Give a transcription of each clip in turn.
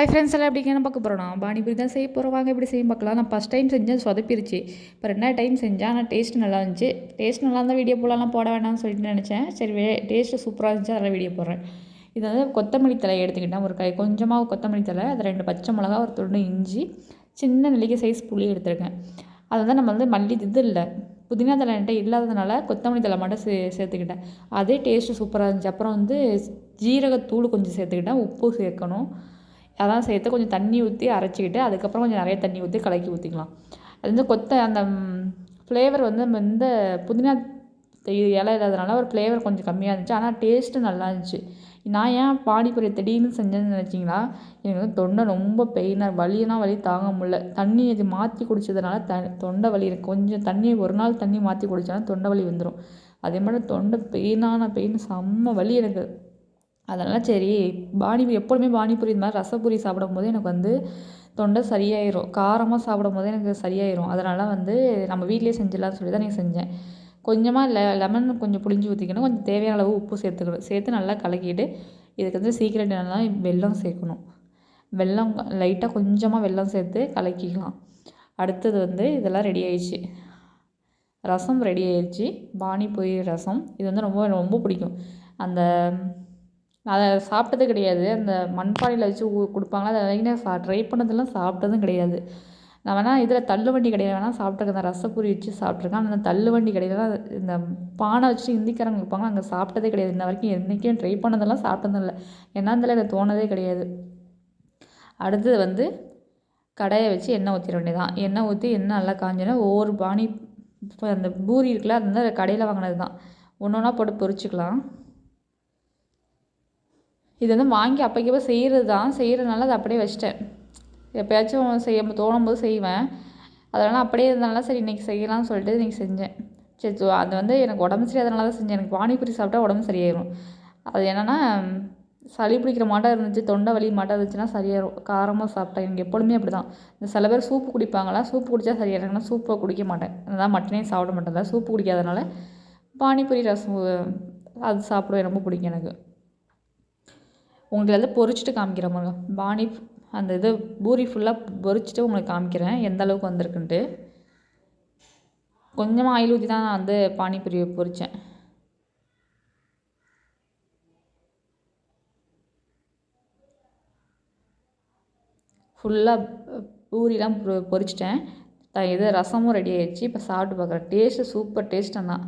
Hi friends எல்லாம் எப்படி என்ன பார்க்க போகிறோம் நான் பானிபூரி தான் செய்ய போகிறோம் வாங்க எப்படி செய்ய பார்க்கலாம். நான் ஃபஸ்ட் டைம் செஞ்சேன். சொதப்பிருச்சு. இப்போ ரெண்டாவது டைம் செஞ்சேன். ஆனால் டேஸ்ட் நல்லா இருந்துச்சு. டேஸ்ட் நல்லா இருந்தால் வீடியோ போடலாம் போட வேண்டாம்னு சொல்லிட்டு நினச்சேன். சரி வே டேஸ்ட்டு சூப்பராக இருந்துச்சு. அதெல்லாம் வீடியோ போடுறேன். இது வந்து கொத்தமல்லி தலை எடுத்துக்கிட்டேன். ஒரு கை கொஞ்சமாக கொத்தமல்லி தலை அது ரெண்டு பச்சை மிளகா ஒரு துண்டு இஞ்சி சின்ன நெல்லிக்கை சைஸ் புளி எடுத்துருக்கேன். அது வந்து நம்ம வந்து மல்லி இது இல்லை. புதினா தலை என்கிட்ட இல்லாததுனால கொத்தமல்லி தலை மட்டும் சே சேர்த்துக்கிட்டேன். அதே டேஸ்ட்டு சூப்பராக இருந்துச்சு. அப்புறம் வந்து ஜீரகத்தூள் கொஞ்சம் சேர்த்துக்கிட்டேன். உப்பு சேர்க்கணும். அதெல்லாம் சேர்த்து கொஞ்சம் தண்ணி ஊற்றி அரைச்சிக்கிட்டு அதுக்கப்புறம் கொஞ்சம் நிறைய தண்ணி ஊற்றி கலக்கி ஊற்றிக்கலாம் அது வந்து கொத்த அந்த ஃப்ளேவர் வந்து நம்ம இந்த புதினா இலை இல்லாதனால ஒரு ஃப்ளேவர் கொஞ்சம் கம்மியாக இருந்துச்சு. ஆனால் டேஸ்ட்டு நல்லா இருந்துச்சு. நான் ஏன் பானிபூரி திடீர்னு செஞ்சேன்னு நினச்சிங்களா? எனக்கு வந்து தொண்டை ரொம்ப பெயினாக வலினா வலி தாங்க முடில தண்ணி இது மாற்றி குடித்ததுனால த தொண்டை வலி இருக்குது கொஞ்சம் தண்ணி ஒரு நாள் தண்ணி மாற்றி குடித்தாலும் தொண்டை வலி வந்துடும் அதே மாதிரி தொண்டை பெயினான பெயின் செம்ம வலி எனக்கு. அதனால் சரி பானிபூரி எப்பொழுதுமே பானிபூரி இந்த மாதிரி ரசப்பூரி சாப்பிடும்போது எனக்கு வந்து தொண்டை சரியாயிரும். காரமாக சாப்பிடும் போது எனக்கு சரியாயிரும். அதனால் வந்து நம்ம வீட்டிலே செஞ்சிடலாம்னு சொல்லி தான் நான் செஞ்சேன். கொஞ்சமாக லெ லெமன் கொஞ்சம் புளிஞ்சு ஊற்றிக்கணும் கொஞ்சம் தேவையான அளவு உப்பு சேர்த்துக்கணும். சேர்த்து நல்லா கலக்கிட்டு இதுக்கு வந்து சீக்கிரம் என்னென்னா வெல்லம் சேர்க்கணும். வெல்லம் லைட்டாக கொஞ்சமாக வெல்லம் சேர்த்து கலக்கிக்கலாம். அடுத்தது வந்து இதெல்லாம் ரெடி ஆயிடுச்சு. ரசம் ரெடி ஆயிடுச்சு. பானிபூரி ரசம். இது வந்து ரொம்ப ரொம்ப பிடிக்கும். அந்த நான் அதை சாப்பிட்டது கிடையாது. அந்த மண்பானையில் வச்சு ஊ கொடுப்பாங்களா அதை வரைக்கும் நான் சா ட்ரை பண்ணதெல்லாம் சாப்பிட்டதும் கிடையாது. நான் வேணால் இதில் தள்ளுவண்டி கடையில் வேணால் சாப்பிட்ருக்கேன் அந்த ரசப்பூரி வச்சு சாப்பிட்ருக்கேன் ஆனால் அந்த தள்ளுவண்டி கடையில் இந்த பானை வச்சு ஹிந்திக்காரங்க விற்பாங்க. அங்கே சாப்பிட்டதே கிடையாது. இன்ன வரைக்கும் என்றைக்கும் ட்ரை பண்ணதெல்லாம் சாப்பிட்டதும் இல்லை. என்னன்னு எனக்கு தோணதே கிடையாது. அடுத்தது வந்து கடையை வச்சு எண்ணெய் ஊற்றிட வேண்டியதான் எண்ணெய் ஊற்றி எண்ணெய் நல்லா காஞ்சோன்னா ஒவ்வொரு பானி இப்போ அந்த பூரி இருக்குல்ல அது வந்து கடையில் வாங்கினது தான் ஒன்று ஒன்றா போட்டு பொரிச்சிக்கலாம். இது வந்து வாங்கி அப்போக்கப்போ செய்கிறது தான் செய்கிறதுனால அதை அப்படியே வச்சிட்டேன். எப்போயாச்சும் செய்ய தோணும்போது செய்வேன். அதனால் அப்படியே இருந்தாலும் சரி இன்றைக்கி செய்யலாம்னு சொல்லிட்டு இன்றைக்கி செஞ்சேன். சரி அது வந்து எனக்கு உடம்பு சரியாதனால தான் செஞ்சேன். எனக்கு பானிபூரி சாப்பிட்டா உடம்பு சரியாயிடும் அது என்னென்னா சளி பிடிக்கிற மாட்டம் இருந்துச்சு தொண்டை வலி மாட்டம் இருந்துச்சுன்னா சரியாயிரும். காரமாக சாப்பிட்டேன் எனக்கு எப்பொழுதுமே அப்படி தான் இந்த சில பேர் சூப்பு குடிப்பாங்களா? சூப்பு குடித்தா சரியாயிருங்கன்னா சூப்பை குடிக்க மாட்டேன். அதான் மட்டனே சாப்பிட மாட்டேன். சூப்பு குடிக்காதனால பானிபூரி ரசம் அது சாப்பிடுவேன். ரொம்ப பிடிக்கும் எனக்கு. உங்களுக்கு வந்து பொரிச்சிட்டு காமிக்கிறேன் பாருங்க. பானி அந்த இது பூரி ஃபுல்லாக பொரிச்சிட்டு உங்களுக்கு காமிக்கிறேன். எந்த அளவுக்கு வந்திருக்குன்ட்டு. கொஞ்சமாக ஆயில் ஊற்றி தான் நான் வந்து பானிபூரி பொரித்தேன் ஃபுல்லாக பூரிலாம் பொ பொரிச்சிட்டேன் இது ரசமும் ரெடி ஆயிடுச்சு. இப்போ சாப்பிட்டு பார்க்குறேன். டேஸ்ட்டு சூப்பர் டேஸ்ட்டாக தான்.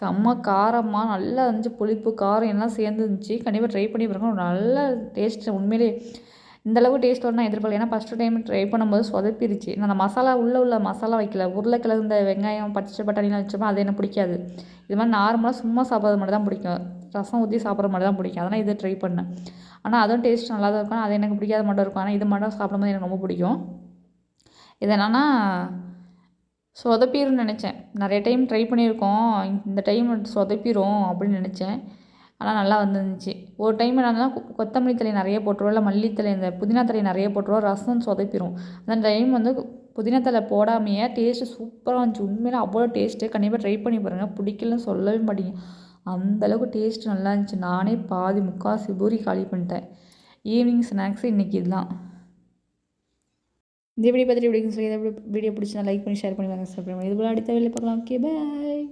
செம்ம காரமாக நல்லா இருந்துச்சு புளிப்பு காரம் எல்லாம் சேர்ந்து இருந்துச்சு கண்டிப்பாக ட்ரை பண்ணி பாருங்க. நல்ல டேஸ்ட்டு உண்மையிலே இந்தளவு டேஸ்ட் வரணும் எதிர்பார்க்கல. ஏன்னா ஃபஸ்ட்டு டைம் ட்ரை பண்ணும்போது சொதப்பிருச்சு. நான் அந்த மசாலா உள்ளே உள்ள மசாலா வைக்கல. உருளைக்கிழங்கு இந்த வெங்காயம் பச்சை பட்டாணிலாம் வச்சோமா அது எனக்கு பிடிக்காது. இது மாதிரி நார்மலாக சும்மா சாப்பிட்றது மட்டும் தான் பிடிக்கும். ரசம் ஊற்றி சாப்பிட்ற மாதிரி தான் பிடிக்கும். அதனால் இதை ட்ரை பண்ணேன். ஆனால் அதுவும் டேஸ்ட் நல்லா தான் இருக்கும். அது எனக்கு பிடிக்காத மட்டும் இருக்கும். ஆனால் இது மட்டும் சாப்பிடும்போது எனக்கு ரொம்ப பிடிக்கும். இது என்னென்னா சொதப்பிடும்னு நினச்சேன். நிறைய டைம் ட்ரை பண்ணியிருக்கோம். இந்த டைம் சொதப்பிடும் அப்படின்னு நினச்சேன். ஆனால் நல்லா வந்துருந்துச்சு. ஒரு டைம் என்னன்னா கொத்தமல்லி தலை நிறைய போட்டுருவோம். இல்லை மல்லித்தலை இந்த புதினா தலை நிறைய போட்டுருவோம். ரசம் சொதப்பிடும் அந்த டைம் வந்து புதினா தலை போடாமையே டேஸ்ட்டு சூப்பராக இருந்துச்சு. உண்மையில் அவ்வளோ டேஸ்ட்டு கண்டிப்பாக ட்ரை பண்ணி பாருங்கள் பிடிக்கலன்னு சொல்லவே மாட்டீங்க. அந்தளவுக்கு டேஸ்ட் நல்லா இருந்துச்சு. நானே பாதி முக்காசி பூரி காலி பண்ணிட்டேன். ஈவினிங் ஸ்நாக்ஸு இன்றைக்கி இதுதான். இந்த வீடியோ பார்த்துட்டு எப்படி சொல்லி வீடியோ பிடிச்சினா லைக் பண்ணி ஷேர் பண்ணி வாங்க சப்ஸ்கிரைப் பண்ணி. இது போல் அடுத்த வெளியே பார்க்கலாம். Okay bye